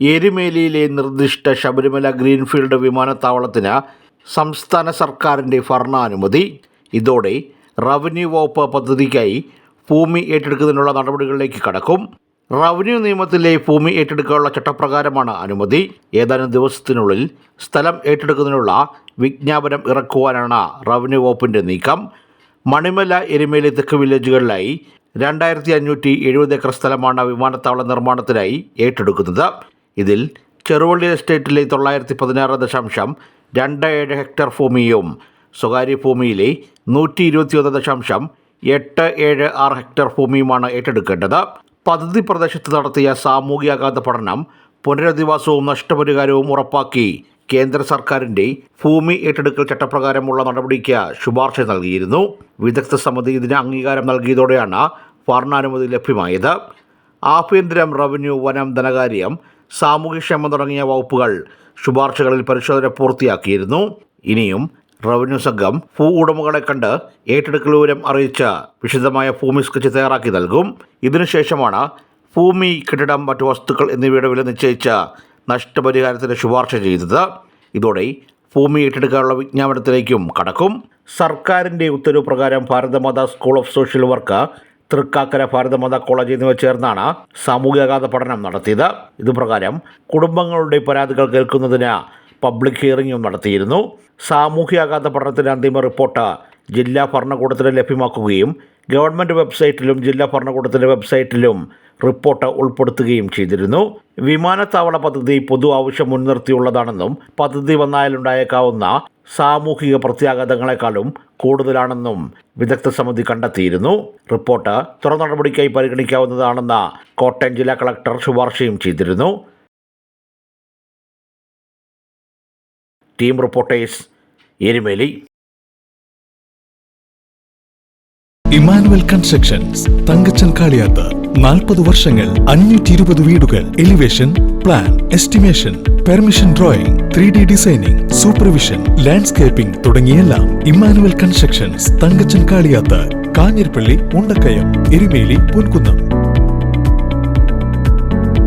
എരുമേലിയിലെ നിർദ്ദിഷ്ട ശബരിമല ഗ്രീൻഫീൽഡ് വിമാനത്താവളത്തിന് സംസ്ഥാന സർക്കാരിന്റെ ഭരണാനുമതി. ഇതോടെ റവന്യൂ വകുപ്പ് പദ്ധതിക്കായി ഭൂമി ഏറ്റെടുക്കുന്നതിനുള്ള നടപടികളിലേക്ക് കടക്കും. റവന്യൂ നിയമത്തിലെ ഭൂമി ഏറ്റെടുക്കാനുള്ള ചട്ടപ്രകാരമാണ് അനുമതി. ഏതാനും ദിവസത്തിനുള്ളിൽ സ്ഥലം ഏറ്റെടുക്കുന്നതിനുള്ള വിജ്ഞാപനം ഇറക്കുവാനാണ് റവന്യൂ വകുപ്പിന്റെ നീക്കം. മണിമല എരുമേലി തെക്ക് വില്ലേജുകളിലായി രണ്ടായിരത്തി അഞ്ഞൂറ്റി എഴുപത് ഏക്കർ സ്ഥലമാണ് വിമാനത്താവള നിർമ്മാണത്തിനായി ഏറ്റെടുക്കുന്നത്. ഇതിൽ ചെറുവള്ളി എസ്റ്റേറ്റിലെ തൊള്ളായിരത്തി പതിനാറ് ദശാംശം രണ്ട് ഏഴ് ഹെക്ടർ ഭൂമിയും സ്വകാര്യ ഭൂമിയിലെ നൂറ്റി ഇരുപത്തിയൊന്ന് ദശാംശം എട്ട് ഏഴ് ആറ് ഹെക്ടർ ഭൂമിയുമാണ് ഏറ്റെടുക്കേണ്ടത്. പദ്ധതി പ്രദേശത്ത് നടത്തിയ സാമൂഹികാഘാത പഠനം പുനരധിവാസവും നഷ്ടപരിഹാരവും ഉറപ്പാക്കി കേന്ദ്ര സർക്കാരിന്റെ ഭൂമി ഏറ്റെടുക്കൽ ചട്ടപ്രകാരമുള്ള നടപടിക്ക് ശുപാർശ നൽകിയിരുന്നു. വിദഗ്ധ സമിതി ഇതിന് അംഗീകാരം നൽകിയതോടെയാണ് ഭരണാനുമതി ലഭ്യമായത്. ആഭ്യന്തരം റവന്യൂ വനം ധനകാര്യം സാമൂഹ്യക്ഷേമം തുടങ്ങിയ വകുപ്പുകൾ ശുപാർശകളിൽ പരിശോധന പൂർത്തിയാക്കിയിരുന്നു. ഇനിയും റവന്യൂ സംഘം ഭൂ ഉടമകളെ കണ്ട് ഏറ്റെടുക്കൽ വിവരം അറിയിച്ച് വിശദമായ ഭൂമി സ്കെച്ച് തയ്യാറാക്കി നൽകും. ഇതിനുശേഷമാണ് ഭൂമി കെട്ടിടം മറ്റു വസ്തുക്കൾ എന്നിവയുടെ വില നിശ്ചയിച്ച നഷ്ടപരിഹാരത്തിന് ശുപാർശ ചെയ്തത്. ഇതോടെ ഭൂമി ഏറ്റെടുക്കാനുള്ള വിജ്ഞാപനത്തിലേക്കും കടക്കും. സർക്കാരിന്റെ ഉത്തരവ് പ്രകാരം Bharatamata school of social work Thrikkakara Bharatamata college എന്നിവ ചേർന്നാണ് സാമൂഹികാഘാത പഠനം നടത്തിയത്. ഇതുപ്രകാരം കുടുംബങ്ങളുടെ പരാതികൾ കേൾക്കുന്നതിന് പബ്ലിക് ഹിയറിംഗും നടത്തിയിരുന്നു. സാമൂഹ്യാഘാത പഠനത്തിന്റെ അന്തിമ റിപ്പോർട്ട് ജില്ലാ ഭരണകൂടത്തിന് ലഭ്യമാക്കുകയും ഗവൺമെന്റ് വെബ്സൈറ്റിലും ജില്ലാ ഭരണകൂടത്തിന്റെ വെബ്സൈറ്റിലും റിപ്പോർട്ട് ഉൾപ്പെടുത്തുകയും ചെയ്തിരുന്നു. വിമാനത്താവള പദ്ധതി പൊതു ആവശ്യം മുൻനിർത്തിയുള്ളതാണെന്നും പദ്ധതി വന്നാലുണ്ടായേക്കാവുന്ന സാമൂഹിക പ്രത്യാഘാതങ്ങളെക്കാളും കൂടുതലാണെന്നും വിദഗ്ധ സമിതി കണ്ടെത്തിയിരുന്നു. റിപ്പോർട്ട് തുറ നടപടിക്കായി പരിഗണിക്കാവുന്നതാണെന്ന് കോട്ടയം ജില്ലാ കളക്ടർ ശുപാർശയും ചെയ്തിരുന്നു. Team reporters Erumeli. Emmanuel constructions Thankachan Kaliyath നാൽപ്പത് വർഷങ്ങൾ അഞ്ഞൂറ്റി ഇരുപത് വീടുകൾ elevation plan estimation permission drawing three D designing supervision landscaping തുടങ്ങിയെല്ലാം Emmanuel constructions Thankachan Kaliyath Kanjirappally Mundakayam Erumeli Ponkunnam.